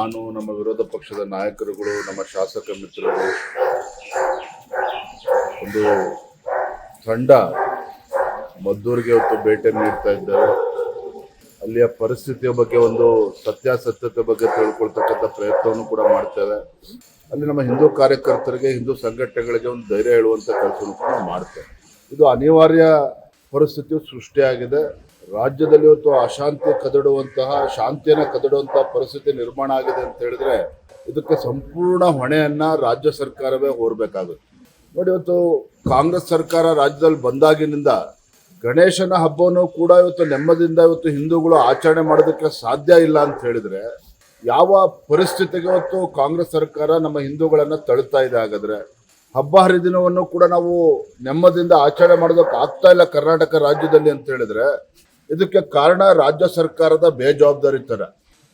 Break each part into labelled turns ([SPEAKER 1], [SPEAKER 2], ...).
[SPEAKER 1] ನಾನು, ನಮ್ಮ ವಿರೋಧ ಪಕ್ಷದ ನಾಯಕರುಗಳು, ನಮ್ಮ ಶಾಸಕ ಮಿತ್ರರು, ಒಂದು ತಂಡ ಮದ್ದೂರಿಗೆ ಹೊತ್ತು ಭೇಟಿ ನೀಡ್ತಾ ಇದ್ದಾರೆ. ಅಲ್ಲಿಯ ಪರಿಸ್ಥಿತಿಯ ಬಗ್ಗೆ ಒಂದು ಸತ್ಯಾಸತ್ಯತೆ ಬಗ್ಗೆ ತಿಳ್ಕೊಳ್ತಕ್ಕಂಥ ಪ್ರಯತ್ನವನ್ನು ಕೂಡ ಮಾಡ್ತೇವೆ. ಅಲ್ಲಿ ನಮ್ಮ ಹಿಂದೂ ಕಾರ್ಯಕರ್ತರಿಗೆ, ಹಿಂದೂ ಸಂಘಟನೆಗಳಿಗೆ ಒಂದು ಧೈರ್ಯ ಹೇಳುವಂಥ ಕೆಲಸವನ್ನು ಕೂಡ ಮಾಡ್ತೇವೆ. ಇದು ಅನಿವಾರ್ಯ ಪರಿಸ್ಥಿತಿಯು ಸೃಷ್ಟಿಯಾಗಿದೆ. ರಾಜ್ಯದಲ್ಲಿ ಇವತ್ತು ಅಶಾಂತಿ ಕದಡುವಂತಹ, ಶಾಂತಿಯನ್ನು ಕದಡುವಂತಹ ಪರಿಸ್ಥಿತಿ ನಿರ್ಮಾಣ ಆಗಿದೆ ಅಂತ ಹೇಳಿದ್ರೆ ಇದಕ್ಕೆ ಸಂಪೂರ್ಣ ಹೊಣೆಯನ್ನ ರಾಜ್ಯ ಸರ್ಕಾರವೇ ಹೊರಬೇಕಾಗುತ್ತೆ. ನೋಡಿ ಇವತ್ತು ಕಾಂಗ್ರೆಸ್ ಸರ್ಕಾರ ರಾಜ್ಯದಲ್ಲಿ ಬಂದಾಗಿನಿಂದ ಗಣೇಶನ ಹಬ್ಬವನ್ನು ಕೂಡ ಇವತ್ತು ನೆಮ್ಮದಿಯಿಂದ ಇವತ್ತು ಹಿಂದೂಗಳು ಆಚರಣೆ ಮಾಡೋದಕ್ಕೆ ಸಾಧ್ಯ ಇಲ್ಲ ಅಂತ ಹೇಳಿದ್ರೆ ಯಾವ ಪರಿಸ್ಥಿತಿಗೆ ಇವತ್ತು ಕಾಂಗ್ರೆಸ್ ಸರ್ಕಾರ ನಮ್ಮ ಹಿಂದೂಗಳನ್ನ ತಳ್ತಾ ಇದೆ ಹಾಗಾದ್ರೆ? ಹಬ್ಬ ಹರಿದಿನವನ್ನು ಕೂಡ ನಾವು ನೆಮ್ಮದಿಯಿಂದ ಆಚರಣೆ ಮಾಡೋದಕ್ಕೆ ಆಗ್ತಾ ಇಲ್ಲ ಕರ್ನಾಟಕ ರಾಜ್ಯದಲ್ಲಿ ಅಂತ ಹೇಳಿದ್ರೆ ಇದಕ್ಕೆ ಕಾರಣ ರಾಜ್ಯ ಸರ್ಕಾರದ ಬೇಜವಾಬ್ದಾರಿತನ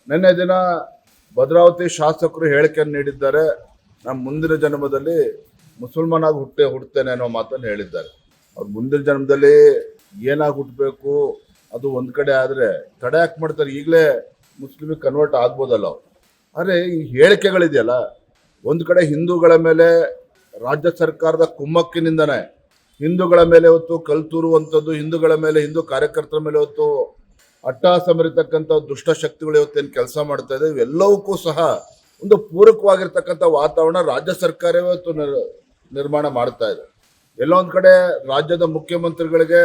[SPEAKER 1] ನಿನ್ನೆ ದಿನ ಭದ್ರಾವತಿ ಶಾಸಕರು ಹೇಳಿಕೆಯನ್ನು ನೀಡಿದ್ದಾರೆ. ನಮ್ಮ ಮುಂದಿನ ಜನ್ಮದಲ್ಲಿ ಮುಸಲ್ಮಾನಾಗಿ ಹುಟ್ಟೆ ಹುಡ್ತೇನೆ ಅನ್ನೋ ಮಾತನ್ನು ಹೇಳಿದ್ದಾರೆ. ಅವ್ರು ಮುಂದಿನ ಜನ್ಮದಲ್ಲಿ ಏನಾಗಿ ಹುಟ್ಟಬೇಕು, ಅದು ಒಂದು ಕಡೆ ಆದರೆ ತಡೆ ಯಾಕೆ ಮಾಡ್ತಾರೆ? ಈಗಲೇ ಮುಸ್ಲಿಮಿಗೆ ಕನ್ವರ್ಟ್ ಆಗ್ಬೋದಲ್ಲ ಅವ್ರು. ಆದರೆ ಈ ಹೇಳಿಕೆಗಳಿದೆಯಲ್ಲ, ಒಂದು ಕಡೆ ಹಿಂದೂಗಳ ಮೇಲೆ ರಾಜ್ಯ ಸರ್ಕಾರದ ಕುಮ್ಮಕ್ಕಿನಿಂದನೇ ಹಿಂದೂಗಳ ಮೇಲೆ ಇವತ್ತು ಕಲ್ತೂರುವಂಥದ್ದು ಹಿಂದೂಗಳ ಮೇಲೆ, ಹಿಂದೂ ಕಾರ್ಯಕರ್ತರ ಮೇಲೆ ಹೊತ್ತು ಅಟ್ಟಾಸ ಮರಿತಕ್ಕಂಥ ದುಷ್ಟ ಶಕ್ತಿಗಳು ಇವತ್ತೇನು ಕೆಲಸ ಮಾಡ್ತಾ ಇದೆ, ಇವೆಲ್ಲವಕ್ಕೂ ಸಹ ಒಂದು ಪೂರಕವಾಗಿರ್ತಕ್ಕಂಥ ವಾತಾವರಣ ರಾಜ್ಯ ಸರ್ಕಾರವೇ ಇವತ್ತು ನಿರ್- ನಿರ್ಮಾಣ ಮಾಡ್ತಾ ಇದೆ. ಎಲ್ಲೋ ಕಡೆ ರಾಜ್ಯದ ಮುಖ್ಯಮಂತ್ರಿಗಳಿಗೆ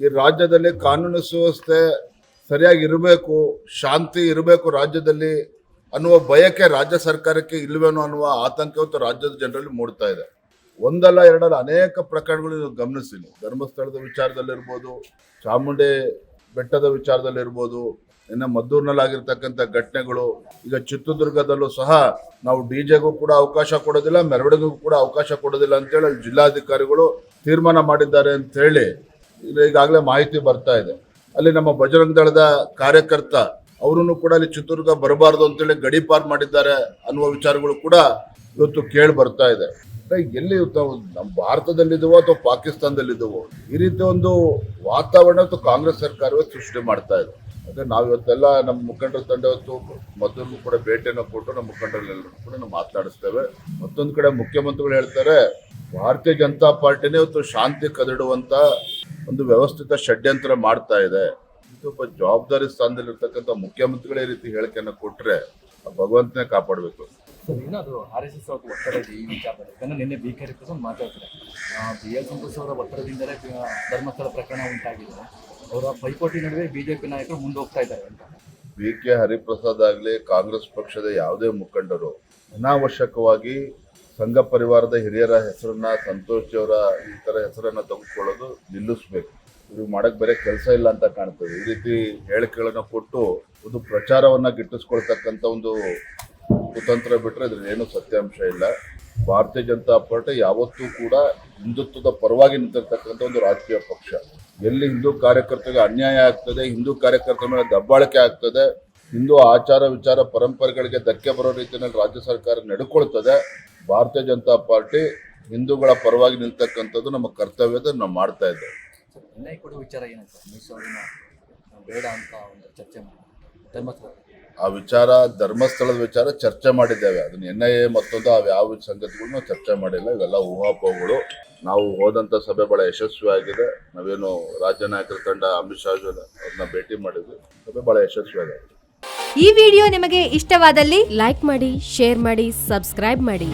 [SPEAKER 1] ಈ ರಾಜ್ಯದಲ್ಲಿ ಕಾನೂನು ಸುವ್ಯವಸ್ಥೆ ಸರಿಯಾಗಿ ಇರಬೇಕು, ಶಾಂತಿ ಇರಬೇಕು ರಾಜ್ಯದಲ್ಲಿ ಅನ್ನುವ ಬಯಕೆ ರಾಜ್ಯ ಸರ್ಕಾರಕ್ಕೆ ಇಲ್ವೇನೋ ಅನ್ನುವ ಆತಂಕ ಇವತ್ತು ರಾಜ್ಯದ ಜನರಲ್ಲಿ ಮೂಡ್ತಾ ಇದೆ. ಒಂದಲ್ಲ ಎರಡಲ್ಲ ಅನೇಕ ಪ್ರಕರಣಗಳು ಗಮನಿಸ್ತೀನಿ. ಧರ್ಮಸ್ಥಳದ ವಿಚಾರದಲ್ಲಿರ್ಬೋದು, ಚಾಮುಂಡಿ ಬೆಟ್ಟದ ವಿಚಾರದಲ್ಲಿರ್ಬೋದು, ಇನ್ನು ಮದ್ದೂರಿನಲ್ಲಿ ಆಗಿರ್ತಕ್ಕಂಥ ಘಟನೆಗಳು, ಈಗ ಚಿತ್ರದುರ್ಗದಲ್ಲೂ ಸಹ ನಾವು ಡಿ ಜೆಗೂ ಕೂಡ ಅವಕಾಶ ಕೊಡೋದಿಲ್ಲ, ಮೆರವಣಿಗೆಗೂ ಕೂಡ ಅವಕಾಶ ಕೊಡೋದಿಲ್ಲ ಅಂತೇಳಿ ಅಲ್ಲಿ ಜಿಲ್ಲಾಧಿಕಾರಿಗಳು ತೀರ್ಮಾನ ಮಾಡಿದ್ದಾರೆ ಅಂತ ಹೇಳಿ ಈಗ ಈಗಾಗಲೇ ಮಾಹಿತಿ ಬರ್ತಾ ಇದೆ. ಅಲ್ಲಿ ನಮ್ಮ ಬಜರಂಗ ದಳದ ಕಾರ್ಯಕರ್ತ, ಅವರನ್ನು ಕೂಡ ಅಲ್ಲಿ ಚಿತ್ರದುರ್ಗ ಬರಬಾರ್ದು ಅಂತೇಳಿ ಗಡಿಪಾರ್ ಮಾಡಿದ್ದಾರೆ ಅನ್ನುವ ವಿಚಾರಗಳು ಕೂಡ ಇವತ್ತು ಕೇಳಿ ಬರ್ತಾ ಇದೆ. ಎಲ್ಲಿ ನಮ್ಮ ಭಾರತದಲ್ಲಿದ್ದವೋ ಅಥವಾ ಪಾಕಿಸ್ತಾನದಲ್ಲಿದ್ದವೋ, ಈ ರೀತಿ ಒಂದು ವಾತಾವರಣ ಕಾಂಗ್ರೆಸ್ ಸರ್ಕಾರವೇ ಸೃಷ್ಟಿ ಮಾಡ್ತಾ ಇದೆ. ಅದೇ ನಾವು ಇವತ್ತೆಲ್ಲ ನಮ್ಮ ಮುಖಂಡರ ತಂಡ ಇವತ್ತು ಮೊದಲು ಕೂಡ ಭೇಟಿಯನ್ನು ಕೊಟ್ಟು ನಮ್ಮ ಮುಖಂಡರಲ್ಲೆಲ್ಲರೂ ಕೂಡ ನಾವು ಮಾತನಾಡಿಸ್ತೇವೆ. ಮತ್ತೊಂದು ಕಡೆ ಮುಖ್ಯಮಂತ್ರಿಗಳು ಹೇಳ್ತಾರೆ, ಭಾರತೀಯ ಜನತಾ ಪಾರ್ಟಿನೇ ಇವತ್ತು ಶಾಂತಿ ಕದಡುವಂತ ಒಂದು ವ್ಯವಸ್ಥಿತ ಷಡ್ಯಂತ್ರ ಮಾಡ್ತಾ ಇದೆ. ಸ್ವಲ್ಪ ಜವಾಬ್ದಾರಿ ಸ್ಥಾನದಲ್ಲಿರ್ತಕ್ಕಂಥ ಮುಖ್ಯಮಂತ್ರಿಗಳೇ ರೀತಿ ಹೇಳಿಕೆಯನ್ನು ಕೊಟ್ರೆ ಆ ಭಗವಂತನೇ ಕಾಪಾಡಬೇಕು.
[SPEAKER 2] ಸರ್ ಇನ್ನೊಂದು ಆರ್ ಎಸ್ ಎಸ್ ಅವ್ರಿಗೆ ಒತ್ತಡ ಇದೆ ಈ ವಿಚಾರದಲ್ಲಿ ನಿನ್ನೆ ಬಿ ಕೆ ಹರಿಪ್ರಸಾದ್ ಮಾತಾಡ್ತಾರೆ. ಬಿ ಎಲ್ ಸಂತೋಷ್ ಅವರ ಒತ್ತಡದಿಂದಲೇ ಧರ್ಮಸ್ಥಳ ಪ್ರಕರಣ ಉಂಟಾಗಿದೆ. ಅವರ ಪೈಪೋಟಿ ನಡುವೆ ಬಿಜೆಪಿ ನಾಯಕರು ಮುಂದೆ ಹೋಗ್ತಾ ಇದ್ದಾರೆ ಅಂತ.
[SPEAKER 1] ಬಿ ಕೆ ಹರಿಪ್ರಸಾದ್ ಆಗಲಿ, ಕಾಂಗ್ರೆಸ್ ಪಕ್ಷದ ಯಾವುದೇ ಮುಖಂಡರು ಅನಾವಶ್ಯಕವಾಗಿ ಸಂಘ ಪರಿವಾರದ ಹಿರಿಯರ ಹೆಸರನ್ನ, ಸಂತೋಷ್ ಅವರ ಈ ಥರ ಹೆಸರನ್ನ ತೆಗೆದುಕೊಳ್ಳೋದು ನಿಲ್ಲಿಸ್ಬೇಕು. ಇವ್ರಿಗೆ ಮಾಡಕ್ ಬೇರೆ ಕೆಲಸ ಇಲ್ಲ ಅಂತ ಕಾಣ್ತದೆ. ಈ ರೀತಿ ಹೇಳಿಕೆಗಳನ್ನು ಕೊಟ್ಟು ಒಂದು ಪ್ರಚಾರವನ್ನ ಗಿಟ್ಟಿಸ್ಕೊಳ್ತಕ್ಕಂಥ ಒಂದು ಕುತಂತ್ರ ಬಿಟ್ಟರೆ ಇದ್ರಲ್ಲಿ ಏನು ಸತ್ಯಾಂಶ ಇಲ್ಲ. ಭಾರತೀಯ ಜನತಾ ಪಾರ್ಟಿ ಯಾವತ್ತೂ ಕೂಡ ಹಿಂದುತ್ವದ ಪರವಾಗಿ ನಿಂತಿರ್ತಕ್ಕಂಥ ಒಂದು ರಾಜಕೀಯ ಪಕ್ಷ. ಎಲ್ಲಿ ಹಿಂದೂ ಕಾರ್ಯಕರ್ತರಿಗೆ ಅನ್ಯಾಯ ಆಗ್ತದೆ, ಹಿಂದೂ ಕಾರ್ಯಕರ್ತರ ಮೇಲೆ ದಬ್ಬಾಳಿಕೆ ಆಗ್ತದೆ, ಹಿಂದೂ ಆಚಾರ ವಿಚಾರ ಪರಂಪರೆಗಳಿಗೆ ಧಕ್ಕೆ ಬರೋ ರೀತಿಯಲ್ಲಿ ರಾಜ್ಯ ಸರ್ಕಾರ ನಡ್ಕೊಳ್ತದೆ, ಭಾರತೀಯ ಜನತಾ ಪಾರ್ಟಿ ಹಿಂದೂಗಳ ಪರವಾಗಿ ನಿಲ್ತಕ್ಕಂಥದ್ದು ನಮ್ಮ ಕರ್ತವ್ಯದ ನಾವು ಮಾಡ್ತಾ ಇದ್ದೇವೆ.
[SPEAKER 2] ವಿಚಾರ ಏನಂತ? ಬೇಡ ಅಂತ ಒಂದು ಚರ್ಚೆ
[SPEAKER 1] ಆ ವಿಚಾರ, ಧರ್ಮಸ್ಥಳದ ವಿಚಾರ ಚರ್ಚೆ ಮಾಡಿದ್ದೇವೆ. ಅದನ್ನ ಎನ್ ಐ ಎ ಮತ್ತೊಂದು ಅವು ಯಾವ ಸಂಗತಿಗಳನ್ನ ಚರ್ಚೆ ಮಾಡಿಲ್ಲ. ಇವೆಲ್ಲ ಊಹಾಪೋಹಗಳು. ನಾವು ಹೋದಂಥ ಸಭೆ ಬಹಳ ಯಶಸ್ವಿಯಾಗಿದೆ. ನಾವೇನು ರಾಜ್ಯ ನಾಯಕರ ತಂಡ ಅಮಿತ್ ಶಾ ಅವ್ರನ್ನ ಭೇಟಿ ಮಾಡಿದ್ವಿ. ಸಭೆ ಬಹಳ ಯಶಸ್ವಿಯಾಗಿದೆ.
[SPEAKER 3] ಈ ವಿಡಿಯೋ ನಿಮಗೆ ಇಷ್ಟವಾದಲ್ಲಿ ಲೈಕ್ ಮಾಡಿ, ಶೇರ್ ಮಾಡಿ, ಸಬ್ಸ್ಕ್ರೈಬ್ ಮಾಡಿ.